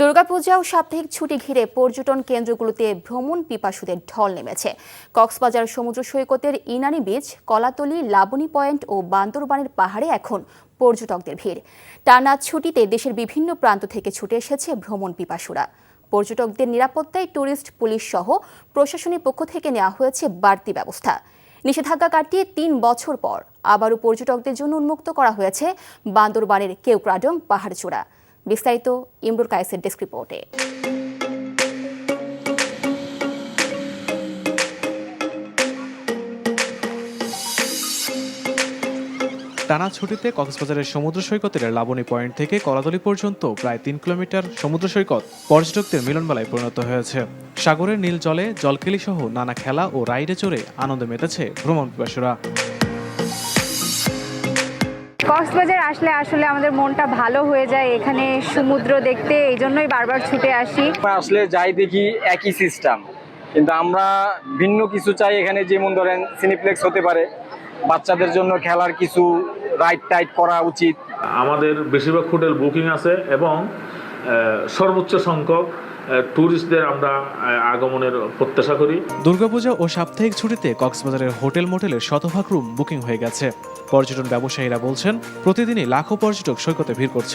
দুর্গাপূজা ও সাপ্তাহিক ছুটি ঘিরে পর্যটন কেন্দ্রগুলোতে ভ্রমণ পিপাসুদের ঢল নেমেছে। কক্সবাজার সমুদ্র সৈকতের ইনানি বিচ, কলাতলি, লাবণী পয়েন্ট ও বান্দরবানের পাহাড়ে এখন পর্যটকদের ভিড়। টানা ছুটিতে দেশের বিভিন্ন প্রান্ত থেকে ছুটে এসেছে ভ্রমণ পিপাসুরা। পর্যটকদের নিরাপত্তায় ট্যুরিস্ট পুলিশ সহ প্রশাসনের পক্ষ থেকে নেওয়া হয়েছে বাড়তি ব্যবস্থা। নিষেধাজ্ঞা কাটিয়ে তিন বছর পর আবারও পর্যটকদের জন্য উন্মুক্ত করা হয়েছে বান্দরবানের কেউক্রাডং পাহাড়চূড়া। বিস্তারিত ইমরুল কায়েসের ডেস্ক রিপোর্টে। টানা ছুটিতে কক্সবাজারের সমুদ্র সৈকতের লাবণী পয়েন্ট থেকে কলাতলি পর্যন্ত প্রায় তিন কিলোমিটার সমুদ্র সৈকত পর্যটকদের মিলনমেলায় পরিণত হয়েছে। সাগরের নীল জলে জলকেলি সহ নানা খেলা ও রাইডে চড়ে আনন্দে মেতেছে ভ্রমণ পিপাসুরা কক্সবাজার আসলে আসলে আমাদের মনটা ভালো হয়ে যায় এখানে সমুদ্র দেখতে এই জন্যই বারবার ছুটে আসি। আসলে যাই দেখি একই সিস্টেম কিন্তু আমরা ভিন্ন কিছু চাই এখানে যেমন ধরেন সিনিপ্লেক্স হতে পারে। বাচ্চাদের জন্য খেলার কিছু রাইড টাইড করা উচিত। আমাদের বেশিরভাগ হোটেল বুকিং আছে এবং সর্বোচ্চ সংখ্যক ট্যুরিস্টদের আমরা আগমনের প্রত্যাশা করি। দুর্গাপূজা ও সাপ্তাহিক ছুটিতে কক্সবাজারের হোটেল মোটেলের শতভাগ রুম বুকিং হয়ে গেছে। পর্যটন ব্যবসায়ীরা বলছেন, প্রতিদিনই লাখো পর্যটক সৈকতে ভিড় করছেন।